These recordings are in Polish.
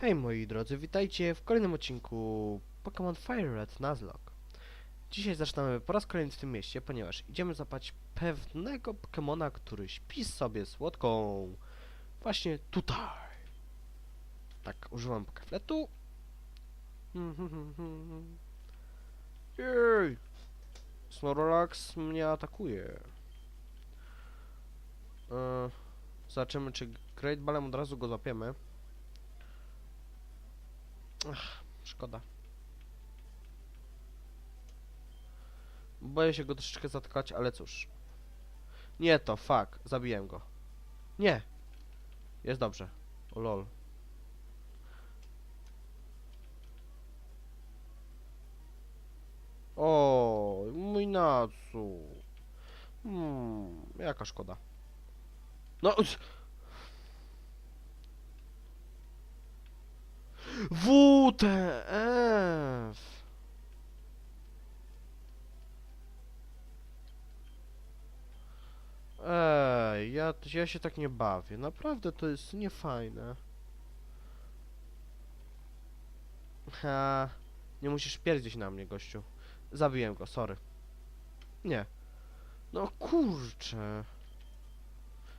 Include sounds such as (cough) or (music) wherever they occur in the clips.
Hej moi drodzy, witajcie w kolejnym odcinku Pokémon Fire Red Nuzlocke. Dzisiaj zaczynamy po raz kolejny w tym mieście, ponieważ idziemy zapać pewnego Pokémona, który śpi sobie słodką właśnie tutaj. Tak, używam kafletu. (laughs) Jej! Snorlax mnie atakuje. E, zobaczymy, czy Great Ballem od razu go złapiemy. Ach, szkoda. Boję się go troszeczkę zatkać, ale cóż. Nie to, fuck. Zabiłem go. Nie. Jest dobrze. O lol. O, mój Natsu. Hmm, jaka szkoda. No, WTF! Ej, ja, ja się tak nie bawię. Naprawdę to jest niefajne. Ha, nie musisz pierdzieć na mnie, gościu. Zabiłem go, sorry. Nie. No kurczę.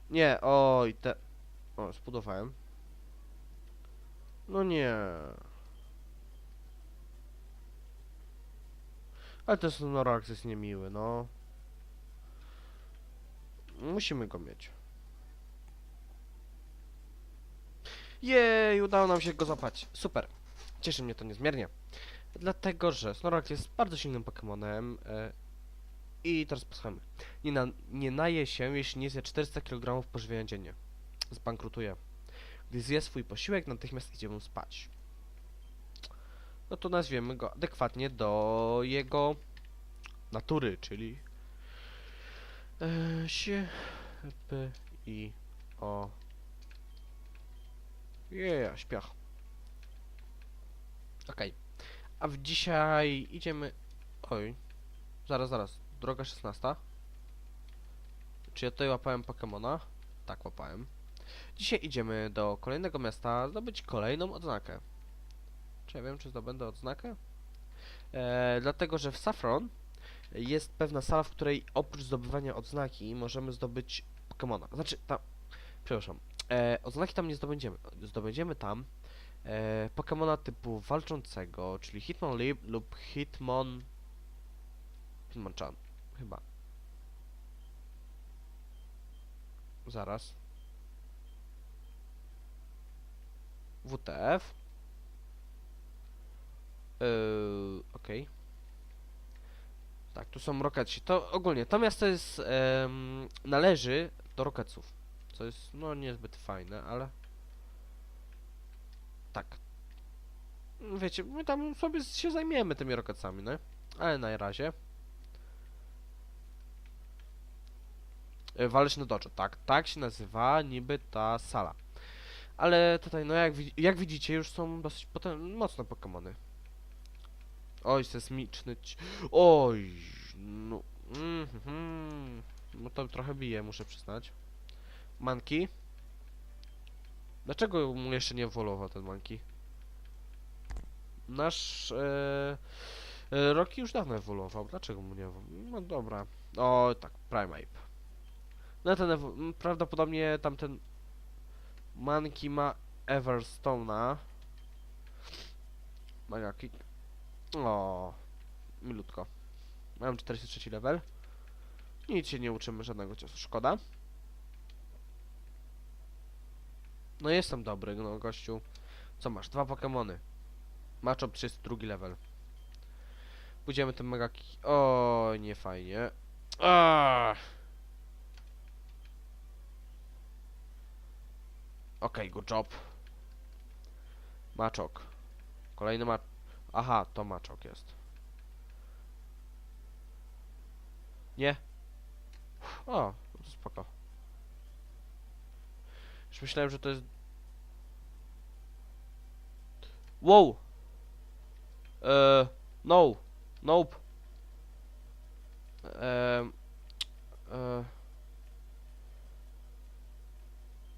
Nie, oj, te... O, spudowałem. No nie. Ale ten Snorlax jest niemiły, no. Musimy go mieć. Jej, udało nam się go zapać. Super. Cieszy mnie to niezmiernie. Dlatego, że Snorlax jest bardzo silnym Pokemonem. E, I teraz posłuchamy. Nie, na, nie naje się, jeśli nie zje 400 kg pożywienia dziennie. Zbankrutuje. Gdy zje swój posiłek, natychmiast idzie mu spać. No to nazwiemy go adekwatnie do jego natury, czyli e, sie, p, i, o. Yeah, śpiach. Okej. A w dzisiaj idziemy... Oj. Zaraz, zaraz. Droga 16. Czy ja tutaj łapałem Pokemona? Tak, łapałem. Dzisiaj idziemy do kolejnego miasta zdobyć kolejną odznakę. Czy ja wiem, czy zdobędę odznakę? E, dlatego, że w Saffron jest pewna sala, w której oprócz zdobywania odznaki możemy zdobyć Pokemona. Znaczy, tam... Przepraszam. E, odznaki tam nie zdobędziemy. Zdobędziemy tam e, Pokemona typu walczącego, czyli Hitmonlee lub Hitmon... Hitmonchan. Chyba. Zaraz. WTF. Yy, okej. Tak, tu są Roketsi. To ogólnie, to miasto jest, em, należy do Roketsów. Co jest, no, niezbyt fajne, ale... Tak. Wiecie, my tam sobie się zajmiemy tymi Roketsami, no. Ale na razie. E, Waleczne Dojo, tak, tak się nazywa niby ta sala. Ale tutaj, no jak, jak widzicie, już są dosyć potem mocne Pokemony. Oj, sesmiczny. ci- Oj, no. Mhm. No to trochę bije, muszę przyznać. Manki. Dlaczego mu jeszcze nie ewoluował ten Manki? Nasz e, e, Rocky już dawno ewoluował. Dlaczego mu nie? No dobra. O, tak, Primeape. No ten prawdopodobnie tamten Manki ma Everstone'a. Mega kick. O, milutko. Mam 43 level. Nic się nie uczymy, żadnego ciosu. Szkoda. No jestem dobry, no gościu. Co masz? Dwa Pokemony. Matchup 32 level. Pójdziemy tym mega. O, nie fajnie. Aaaa! Okej, good job. Maczok. Kolejny ma... Aha, to maczok jest. Nie? O, no spoko. Już myślałem, że to jest... Wow! Eee, no. Nope. Eee,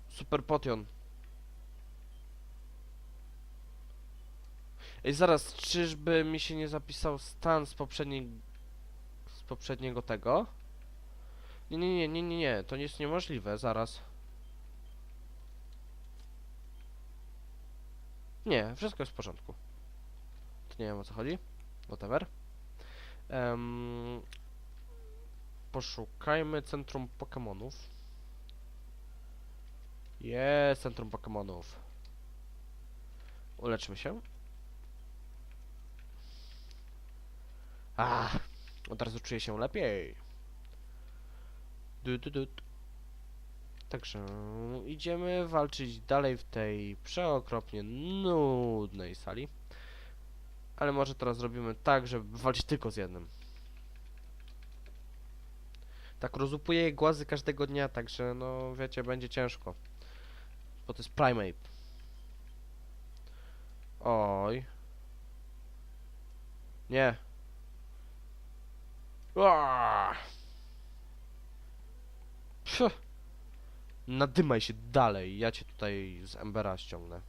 Super Potion. Ej, zaraz, czyżby mi się nie zapisał stan z poprzedniej... z poprzedniego tego? Nie, nie, nie, nie, nie, nie, to nie jest niemożliwe, zaraz. Nie, wszystko jest w porządku. To nie wiem o co chodzi. Whatever. Em, poszukajmy centrum Pokemonów. Jest centrum Pokemonów. Uleczmy się. A, od razu czuję się lepiej. Du, du, du. Także idziemy walczyć dalej w tej przeokropnie nudnej sali. Ale może teraz zrobimy tak, żeby walczyć tylko z jednym. Tak rozupuję głazy każdego dnia, także no wiecie, będzie ciężko. Bo to jest Primate. Oj. Nie. Pff. Nadymaj się dalej, ja cię tutaj z Embera ściągnę.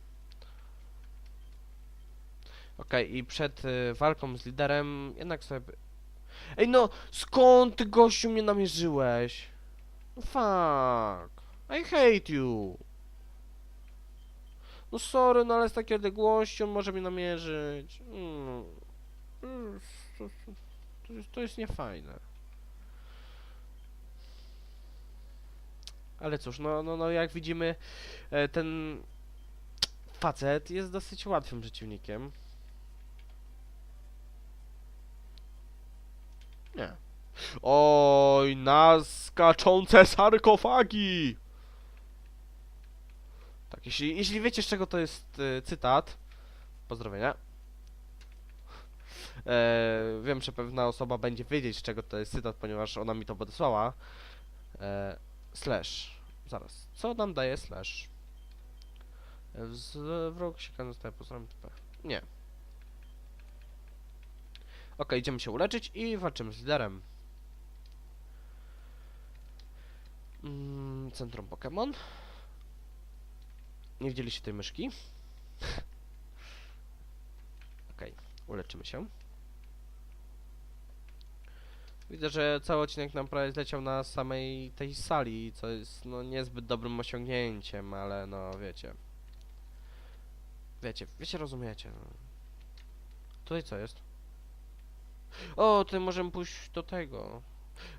Okej, i przed y, walką z liderem jednak sobie... Ej no, skąd ty gościu mnie namierzyłeś? No Fuck. I hate you. No sorry, no ale z takiej odległości on może mnie namierzyć. Mm. To, jest, to jest niefajne. Ale cóż, no, no, no jak widzimy, e, ten facet jest dosyć łatwym przeciwnikiem. Nie. Oj, na skaczące sarkofagi! Tak, jeśli, jeśli wiecie z czego to jest e, cytat, pozdrowienia. E, wiem, że pewna osoba będzie wiedzieć z czego to jest cytat, ponieważ ona mi to podesłała. E, slash. Zaraz. Co nam daje slash? E, wróg się zostaje pozdrawiam TP. Nie. Okej, idziemy się uleczyć i walczymy z liderem. Mm, centrum Pokémon. Nie widzieliście tej myszki? (laughs) Okej, uleczymy się. Widzę, że cały odcinek nam prawie zleciał na samej tej sali, co jest no niezbyt dobrym osiągnięciem, ale no wiecie. Wiecie, wiecie, rozumiecie. No. Tutaj co jest? O, tutaj możemy pójść do tego.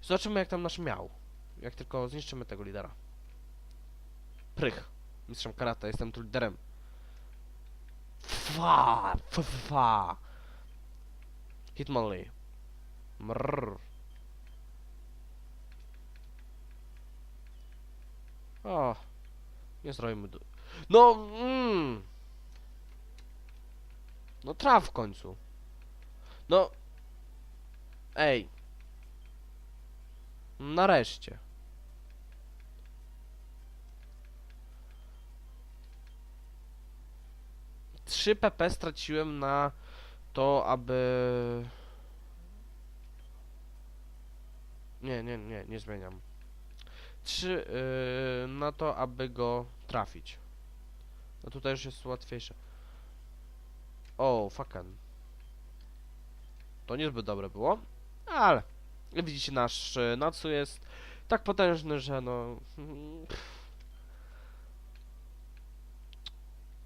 Zobaczymy jak tam nasz miał. Jak tylko zniszczymy tego lidera. Prych. Mistrzem karate, jestem tu liderem. Fa, fa, fa. Hitmonlee. Mrrr. O, nie zrobimy du... No, mm. No traf w końcu. No. Ej. Nareszcie. Trzy PP straciłem na to, aby... Nie, nie, nie, nie zmieniam. Trzy yy, na to, aby go trafić. No tutaj już jest łatwiejsze. O, fucking. To niezbyt dobre było, ale jak widzicie nasz y, Natsu jest tak potężny, że no...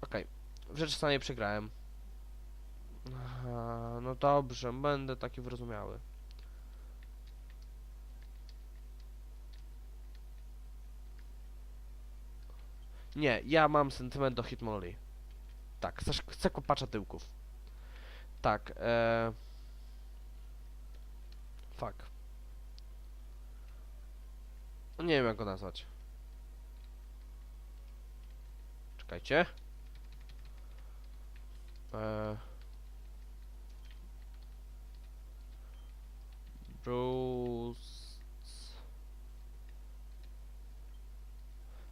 Okej, w rzeczy samej przegrałem. Aha, no dobrze, będę taki wyrozumiały. Nie, ja mam sentyment do Hitmonlee. Tak, chcę, chcę kopacza tyłków. Tak, e... Fuck. No nie wiem jak go nazwać. Czekajcie. E... Bruce...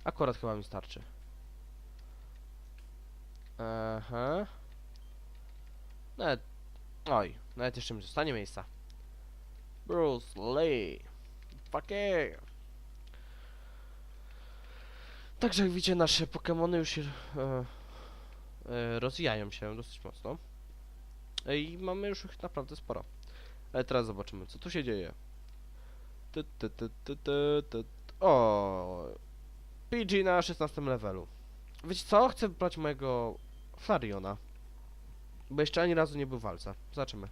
Akurat chyba mi starczy. Aha. Nawet... Oj, nawet jeszcze mi zostanie miejsca. Bruce Lee. Fuck. Także jak widzicie, nasze Pokémony już się e, e, rozwijają się dosyć mocno. I mamy już ich naprawdę sporo. Ale teraz zobaczymy, co tu się dzieje. Ty, ty, ty, ty, ty, ty. O, PG na 16 levelu. Wiecie co? Chcę brać mojego Flariona. Bo jeszcze ani razu nie był w walce. Zobaczymy.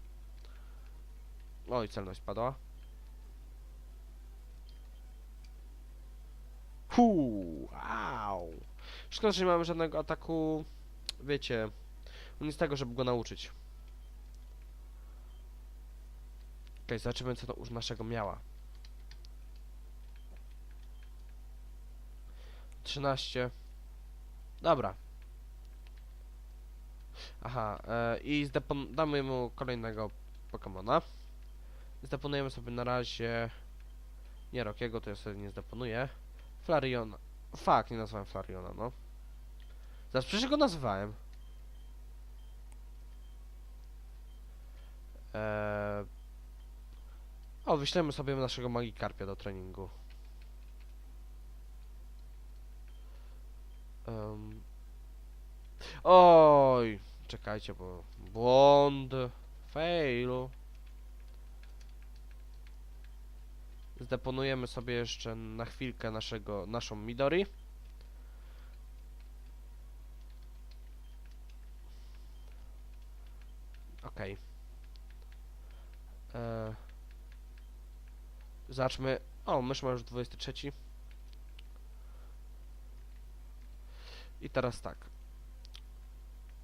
Oj, celność spadła. Huu, au. Szkoda, że nie mamy żadnego ataku, wiecie, nic tego, żeby go nauczyć. Okej, zobaczymy, co to już naszego miała. 13. Dobra. Aha, e, i damy mu kolejnego Pokemona. Zdeponujemy sobie na razie... Nie, Rokiego to ja sobie nie zdeponuję. Flariona. Fak, nie nazwałem Flariona, no. Zaraz, przecież go nazywałem. Eee... O, wyślemy sobie naszego Magikarpia do treningu. Em. Oj, czekajcie, bo błąd, failu. Zdeponujemy sobie jeszcze na chwilkę naszego, naszą Midori. Okej. Okay. Zacznijmy. O, mysz ma już 23. I teraz tak.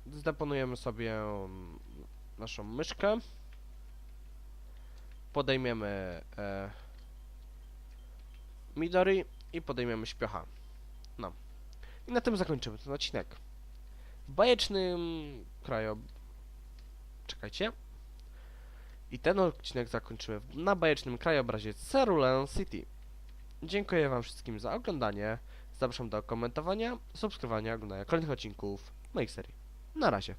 Zdeponujemy sobie mm, naszą myszkę. Podejmiemy e, Midori i podejmiemy śpiocha. No. I na tym zakończymy ten odcinek. W bajecznym krajo... Czekajcie. I ten odcinek zakończymy na bajecznym krajobrazie Cerulean City. Dziękuję wam wszystkim za oglądanie. Zapraszam do komentowania, subskrybowania, oglądania kolejnych odcinków moich serii. Na razie.